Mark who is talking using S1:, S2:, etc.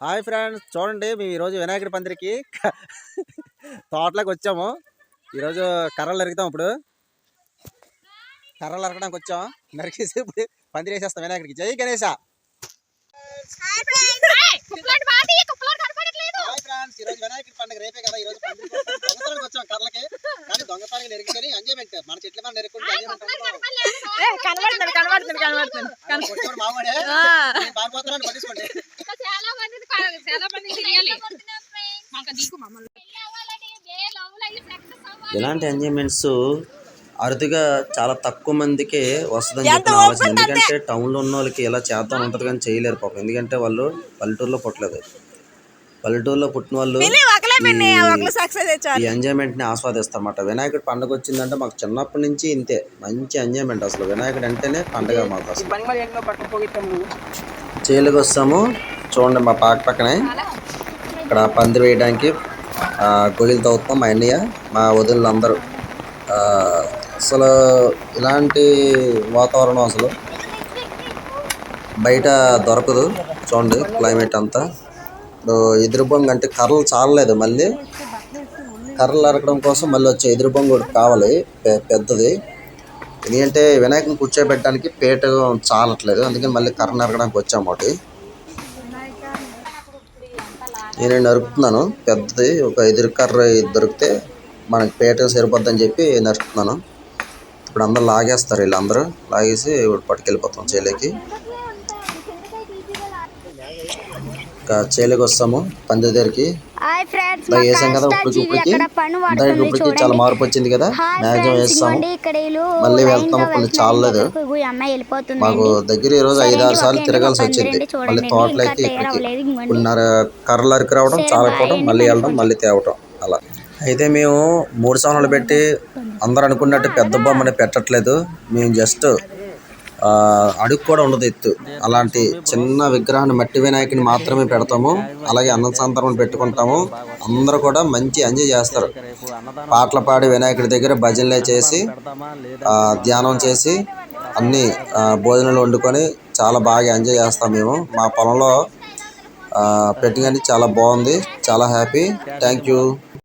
S1: Hi friends చూడండి మేము ఈరోజు వినాయకుడి పందిరికి తోటలోకి వచ్చాము ఈరోజు కర్రలు నరుకుతాం ఇప్పుడు. కర్రలు నరకడానికి వచ్చాం. నరికేసి ఇప్పుడు పందిరి వేసేస్తాం వినాయకుడికి. జై గణేశ హాయ్ ఫ్రెండ్స్. ఈరోజు వినాయకుడి పండుగ రేపే కదా. ఈరోజు. దొంగతనానికి వచ్చాం కర్రలకి. కానీ దొంగతనానికి నరికికొని ఎంజాయ్మెంట్ మన చెట్ల మీద నరుకుంటే ఎంజాయ్మెంట్
S2: కనబడుతుంది కనబడుతుంది కనబడుతుంది.
S1: పారిపోతున్నాను పట్టించుకోండి
S2: చాలా మంది చాలా మంది తెలియాలి మాకు నీకు మమ్మల్ని
S3: ఇలాంటి ఎంజాయ్మెంట్స్ అరుదుగా చాలా తక్కువ మందికే వస్తుందని చెప్పి నా ఆలోచన. ఎందుకంటే టౌన్లో ఉన్న వాళ్ళకి ఇలా చేద్దాం ఉంటుంది కానీ చేయలేరు పాపం. ఎందుకంటే వాళ్ళు పల్లెటూరులో పుట్టలేదు. పల్లెటూరులో పుట్టిన వాళ్ళు ఈ- ఈ ఎంజాయ్మెంట్ని ఆస్వాదిస్తారన్నమాట. వినాయకుడి పండుగ వచ్చిందంటే మాకు చిన్నప్పటి నుంచి ఇంతే. మంచి ఎంజాయ్మెంట్ అసలు. వినాయకుడు అంటేనే పండుగ మాకు అసలు. చేలుకి వస్తాము చూడండి మా పాక పక్కనే. ఇక్కడ పందిరి వేయడానికి గొయ్యలు తవ్వుతాం మా అన్నయ్య మా వదిళ్ళు అందరూ అసలు ఇలాంటి వాతావరణం అసలు బయట దొరకదు చూడండి క్లైమేట్ అంతా. ఇప్పుడు ఎదురు అంటే కర్రలు చాలలేదు మళ్ళీ. కర్రలు అరకడం కోసం మళ్ళీ వచ్చే ఎదురు బొంగ ఒకటి కావాలి పెద్దది. ఎందుకంటే వినాయకుని కూర్చోబెట్టడానికి పేట చాలట్లేదు అందుకని మళ్ళీ కర్ర నరకడానికి వచ్చాము ఒకటి. నేను నరుకుతున్నాను. పెద్దది ఒక ఎదురు కర్ర దొరికితే మనకి పేట సరిపోద్దని చెప్పి నరుకుతున్నాను. ఇప్పుడు అందరు లాగేస్తారు వీళ్ళందరూ. లాగేసి ఇప్పుడు పట్టుకెళ్ళిపోతాం చేలేకి ఇంకా చేలేకి వస్తాము పంది దగ్గరికి
S4: హాయ్ ఫ్రెండ్స్
S3: ఇప్పటికి ఇందాక ఇప్పటికి చాలా మార్పు వచ్చింది కదా? మ్యాక్సిమం వేస్తాము మళ్ళీ వెళ్తాము కొన్ని చాలలేదు.
S4: అమ్మాయి వెళ్ళిపోతుంది
S3: మాకు దగ్గర ఈ రోజు ఐదు ఆరు సార్లు తిరగాల్సి వచ్చింది. మళ్ళీ తోటలో అయితే ఇక్కడికి కర్రలు అరికి రావడం చాలకపోవడం మళ్ళీ వెళ్ళడం మళ్ళీ తేవటం. అలా. అయితే మేము మూడు సంవత్సరాలు పెట్టి అందరూ అనుకున్నట్టు పెద్ద బొమ్మని పెట్టట్లేదు. మేము జస్ట్ అడుగు కూడా ఉండదు ఎత్తు. అలాంటి చిన్న విగ్రహాన్ని మట్టి వినాయకుని మాత్రమే పెడతాము. అలాగే అన్న పెట్టుకుంటాము. అందరూ కూడా మంచి ఎంజాయ్ చేస్తారు. పాటలు పాడి వినాయకుడి దగ్గర భజనలే చేసి ధ్యానం చేసి అన్ని భోజనాలు వండుకొని చాలా బాగా ఎంజాయ్ చేస్తాం మేము. మా పొలంలో పెట్టింగ్ చాలా బాగుంది. చాలా హ్యాపీ. Thank you.